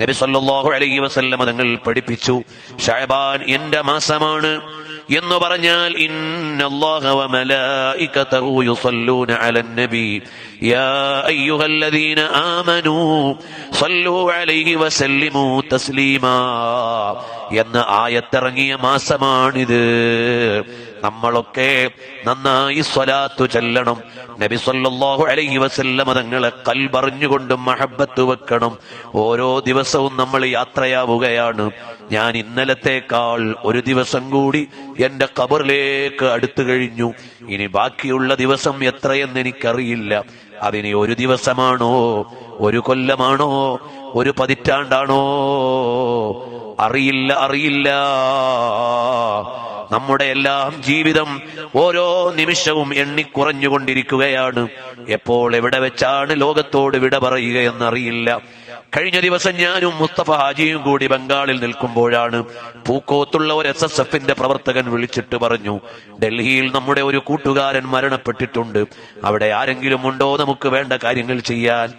നബി സല്ലല്ലാഹു അലൈഹി വസല്ലം തങ്ങൾ പഠിപ്പിച്ചു ഷഹബാൻ എന്റെ മാസമാണ് എന്ന് പറഞ്ഞാൽ എന്ന ആയത്തിറങ്ങിയ മാസമാണിത്. നമ്മളൊക്കെ നന്നായി സ്വലാത്തു ചെല്ലണം. നബി സല്ലല്ലാഹു അലൈഹി വസല്ലമ തങ്ങളെ കൽപറിഞ്ഞുകൊണ്ടും മഹബത്ത് വെക്കണം. ഓരോ ദിവസവും നമ്മൾ യാത്രയാവുകയാണ്. ഞാൻ ഇന്നലത്തേക്കാൾ ഒരു ദിവസം കൂടി എന്റെ കബറിലേക്ക് അടുത്തു കഴിഞ്ഞു. ഇനി ബാക്കിയുള്ള ദിവസം എത്രയെന്ന് എനിക്കറിയില്ല. അതിനി ഒരു ദിവസമാണോ? ഒരു കൊല്ലമാണോ? ഒരു പതിറ്റാണ്ടാണോ? അറിയില്ല അറിയില്ല. നമ്മുടെ എല്ലാം ജീവിതം ഓരോ നിമിഷവും എണ്ണിക്കുറഞ്ഞുകൊണ്ടിരിക്കുകയാണ് എപ്പോൾ എവിടെ വെച്ചാണ് ലോകത്തോട് വിട പറയുക എന്നറിയില്ല. കഴിഞ്ഞ ദിവസം ഞാനും മുസ്തഫ ഹാജിയും കൂടി ബംഗാളിൽ നിൽക്കുമ്പോഴാണ് പൂക്കോത്തുള്ള ഒരു എസ് എസ് എഫിന്റെ പ്രവർത്തകൻ വിളിച്ചിട്ട് പറഞ്ഞു ഡൽഹിയിൽ നമ്മുടെ ഒരു കൂട്ടുകാരൻ മരണപ്പെട്ടിട്ടുണ്ട്. അവിടെ ആരെങ്കിലും ഉണ്ടോ? നമുക്ക് വേണ്ട കാര്യങ്ങൾ ചെയ്യാൻ.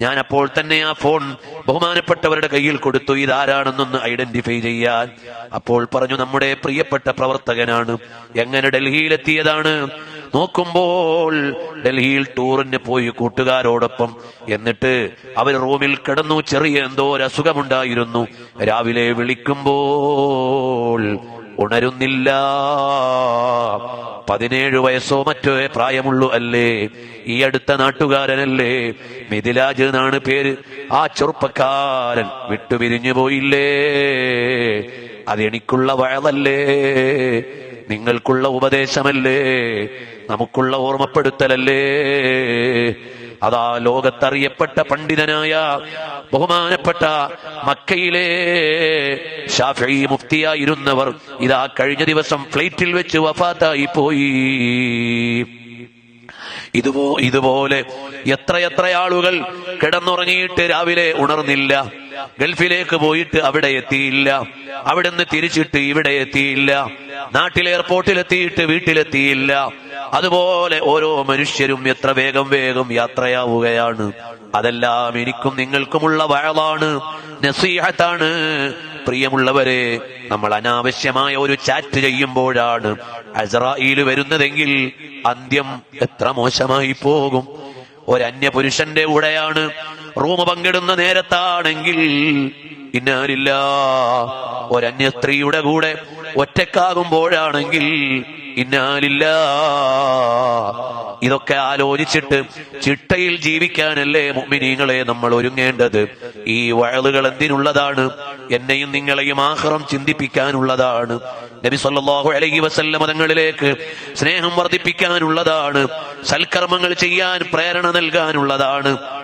ഞാൻ അപ്പോൾ തന്നെ ആ ഫോൺ ബഹുമാനപ്പെട്ടവരുടെ കയ്യിൽ കൊടുത്തു ഇതാരാണെന്നൊന്ന് ഐഡന്റിഫൈ ചെയ്യാൻ. അപ്പോൾ പറഞ്ഞു നമ്മുടെ പ്രിയപ്പെട്ട പ്രവർത്തകനാണ്. എങ്ങനെ ഡൽഹിയിലെത്തിയതാണ്? നോക്കുമ്പോൾ ഡൽഹിയിൽ ടൂറിന് പോയി കൂട്ടുകാരോടൊപ്പം എന്നിട്ട് അവർ റൂമിൽ കിടന്നു ചെറിയ എന്തോ ഒരു അസുഖമുണ്ടായിരുന്നു. രാവിലെ വിളിക്കുമ്പോൾ ഉണരുന്നില്ല. പതിനേഴ് വയസ്സോ മറ്റോ പ്രായമുള്ളൂ അല്ലേ? ഈ അടുത്ത നാട്ടുകാരനല്ലേ? മിഥിലാജ് എന്നാണ് പേര്. ആ ചെറുപ്പക്കാരൻ വിട്ടുപിരിഞ്ഞു പോയില്ലേ? അതെനിക്കുള്ള വഴതല്ലേ നിങ്ങൾക്കുള്ള ഉപദേശമല്ലേ? നമുക്കുള്ള ഓർമ്മപ്പെടുത്തലല്ലേ? അതാ ലോകത്തറിയപ്പെട്ട പണ്ഡിതനായ ബഹുമാനപ്പെട്ട മക്കയിലെ ഷാഫി മുഫ്തിയായിരുന്നവർ ഇതാ കഴിഞ്ഞ ദിവസം ഫ്ലൈറ്റിൽ വെച്ച് വഫാത്തായി പോയി. ഇതുപോ ഇതുപോലെ എത്രയെത്ര ആളുകൾ കിടന്നുറങ്ങിയിട്ട് രാവിലെ ഉണർന്നില്ല. ഗൾഫിലേക്ക് പോയിട്ട് അവിടെ എത്തിയില്ല. അവിടെ നിന്ന് തിരിച്ചിട്ട് ഇവിടെ എത്തിയില്ല. നാട്ടിലെ എയർപോർട്ടിൽ എത്തിയിട്ട് വീട്ടിലെത്തിയില്ല. അതുപോലെ ഓരോ മനുഷ്യരും എത്ര വേഗം വേഗം യാത്രയാവുകയാണ്. അതെല്ലാം എനിക്കും നിങ്ങൾക്കുമുള്ള വഴവാണ് നസീഹത്താണ്. പ്രിയമുള്ളവരെ നമ്മൾ അനാവശ്യമായ ഒരു ചാറ്റ് ചെയ്യുമ്പോഴാണ് അസറായിൽ വരുന്നതെങ്കിൽ അന്ത്യം എത്ര മോശമായി പോകും. ഒരന്യ പുരുഷന്റെ കൂടെയാണ് റൂം പങ്കിടുന്ന നേരത്താണെങ്കിൽ ഇന്നാലില്ല ഒരന്യ സ്ത്രീയുടെ കൂടെ ഒറ്റക്കാകുമ്പോഴാണെങ്കിൽ ഇന്നാലില്ല. ഇതൊക്കെ ആലോചിച്ചിട്ട് ചിട്ടയിൽ ജീവിക്കാനല്ലേ മുമ്മിനീങ്ങളെ നമ്മൾ ഒരുങ്ങേണ്ടത്? ഈ വയലുകൾ എന്തിനുള്ളതാണ്? എന്നെയും നിങ്ങളെയും ആഹ്റം ചിന്തിപ്പിക്കാനുള്ളതാണ്. നബി സല്ലാഹു അലൈഹി വസല്ല മതങ്ങളിലേക്ക് സ്നേഹം വർദ്ധിപ്പിക്കാനുള്ളതാണ്. സൽക്കർമ്മങ്ങൾ ചെയ്യാൻ പ്രേരണ നൽകാനുള്ളതാണ്.